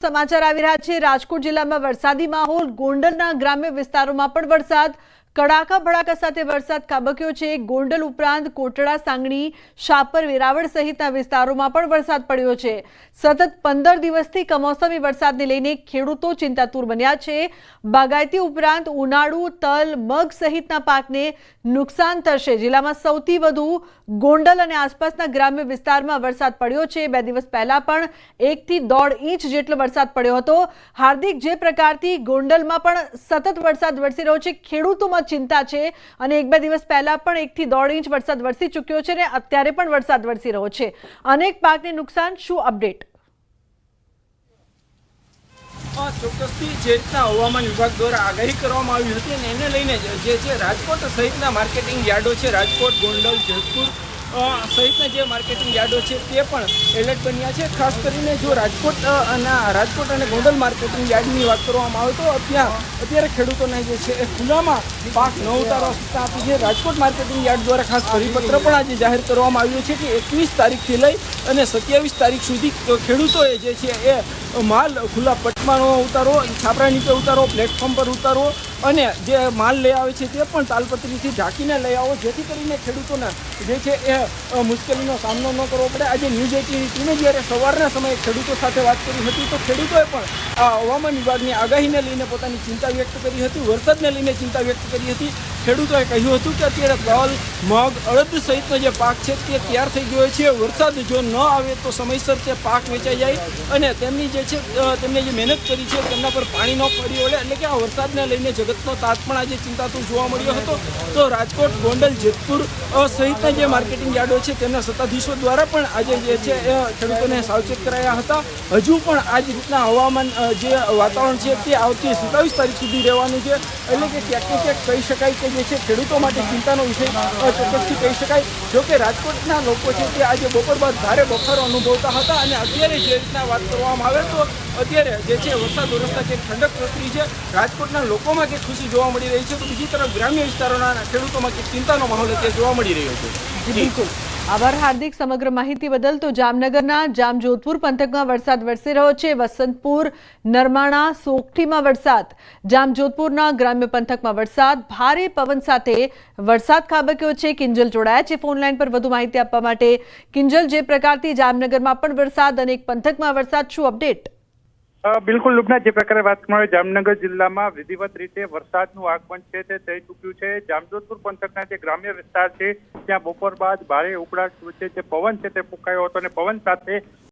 સમાચાર આવી રહ્યા છે. રાજકોટ જિલ્લામાં વરસાદી માહોલ ગોંડલના ગ્રામ્ય વિસ્તારોમાં પણ વરસાદ કડાકા ભડાકા સાથે વરસાદ ખાબક્યો છે. ગોંડલ ઉપરાંત કોટડા, સાંગણી, શાપર, વેરાવળ સહિતના વિસ્તારોમાં પણ વરસાદ પડ્યો છે. સતત પંદર દિવસથી કમોસમી વરસાદને લઈને ખેડૂતો ચિંતાતુર બન્યા છે. બાગાયતી ઉપરાંત ઉનાળુ, તલ, મગ સહિતના પાકને નુકસાન થશે. જિલ્લામાં સૌથી વધુ ગોંડલ અને આસપાસના ગ્રામ્ય વિસ્તારમાં વરસાદ પડ્યો છે. બે દિવસ પહેલા પણ એકથી દોઢ ઇંચ જેટલો વરસાદ પડ્યો હતો. હાર્દિક જે પ્રકારથી ગોંડલમાં પણ સતત વરસાદ વરસી રહ્યો છે. ખેડૂતોમાં ચિંતા છે અને એક બે દિવસ પહેલા પણ એકથી દોઢ ઇંચ વરસાદ વરસી ચૂક્યો છે અને અત્યારે પણ વરસાદ વરસી રહ્યો છે. અનેક પાકને નુકસાન શું અપડેટ? ચોક્કસથી જે રીતના હવામાન વિભાગ દ્વારા આગાહી કરવામાં આવી હતી અને એને લઈને જ છે રાજકોટ સહિતના માર્કેટિંગ યાર્ડો છે, રાજકોટ, ગોંડલ, જેતપુર સહિતના જે માર્કેટિંગ યાર્ડો છે તે પણ એલર્ટ બન્યા છે. ખાસ કરીને જો રાજકોટ અને રાજકોટ અને ગોંડલ માર્કેટિંગ યાર્ડની વાત કરવામાં આવે તો ત્યાં અત્યારે ખેડૂતોને જે છે એ ખુલ્લામાં પાક ન ઉતારવા સત્તા આપી છે. રાજકોટ માર્કેટિંગ યાર્ડ દ્વારા ખાસ પરિપત્ર પણ આજે જાહેર કરવામાં આવ્યો છે કે એકવીસ તારીખથી લઈ અને સત્યાવીસ તારીખ સુધી ખેડૂતોએ જે છે એ માલ ખુલ્લા પટમાં ન ઉતારવો છાપરા નીચે ઉતારવો પ્લેટફોર્મ પર ઉતારવો અને જે માલ લઈ આવે છે તે પણ તાલપત્રીથી ઢાંકીને લઈ આવો, જેથી કરીને ખેડૂતોને જે છે એ મુશ્કેલીનો સામનો ન કરવો પડે. આજે ન્યૂઝ એટીની ટીમે જ્યારે સવારના સમયે ખેડૂતો સાથે વાત કરી હતી, તો ખેડૂતોએ પણ આ હવામાન વિભાગની આગાહીને લઈને પોતાની ચિંતા વ્યક્ત કરી હતી, વરસાદને લઈને ચિંતા વ્યક્ત કરી હતી. ખેડૂતોએ કહ્યું હતું કે અત્યારે તલ મગ, અડદ સહિતનો જે પાક છે તે તૈયાર થઈ ગયો છે. વરસાદ જો ન આવે તો સમયસર તે પાક વેચાઈ જાય અને તેમની જે છે તેમણે જે મહેનત કરી છે તેમના પર પાણી ન પડી વળે એટલે કે આ વરસાદને લઈને જગતનો તાત પણ આજે ચિંતાતું જોવા મળ્યો હતો. તો રાજકોટ, ગોંડલ, જેતપુર સહિતના જે માર્કેટિંગ યાર્ડો છે તેમના સત્તાધીશો દ્વારા પણ આજે જે છે એ ખેડૂતોને સાવચેત કરાયા હતા. હજુ પણ આ રીતના હવામાન જે વાતાવરણ છે તે આવતી સત્તાવીસ તારીખ સુધી રહેવાનું છે. એટલે કે ક્યાંક ક્યાંક કહી શકાય કે જે છે. ખેડૂતો માટે ચિંતાનો વિષય ચોક્કસથી કહી શકાય. જો કે રાજકોટના લોકો છે તે આજે બપોર બાદ ભારે બફારો અનુભવતા હતા અને અત્યારે જે રીતના વાત કરવામાં આવે તો અત્યારે જે છે વરસાદ વરસતા જે ઠંડક પ્રસરી છે. રાજકોટના લોકોમાં કે ખુશી જોવા મળી રહી છે. તો બીજી તરફ ગ્રામ્ય વિસ્તારોના ખેડૂતોમાં કે ચિંતાનો માહોલ અત્યારે જોવા મળી રહ્યો છે. બિલકુલ. આભાર. હાર્દિક સમગ્ર માહિતી બદલ તો જામનગરના, જામજોધપુર પંથકમાં વરસાદ વરસી રહ્યો છે. વસંતપુર, નરમાણા, સોગઠીમાં વરસાદ. જામજોધપુરના ગ્રામ્ય પંથકમાં વરસાદ. ભારે પવન સાથે વરસાદ ખાબક્યો છે. કિંજલ જોડાયા છે ફોન લાઈન પર. વધુ માહિતી આપવા માટે કિંજલ, જે પ્રકારથી જામનગરમાં પણ વરસાદ અને એક પંથકમાં વરસાદ. શું અપડેટ? બિલકુલ લુપના જે પ્રકારે વાત કરવામાં આવે, જામનગર જિલ્લામાં વિધિવત રીતે વરસાદનું આગમન છે તે થઈ ચૂક્યું છે. જામજોધપુર પંથકના જે ગ્રામ્ય વિસ્તાર છે, ત્યાં બપોર બાદ ભારે ઉકળાટ વચ્ચે જે પવન છે તે ફૂંકાયો હતો અને પવન સાથે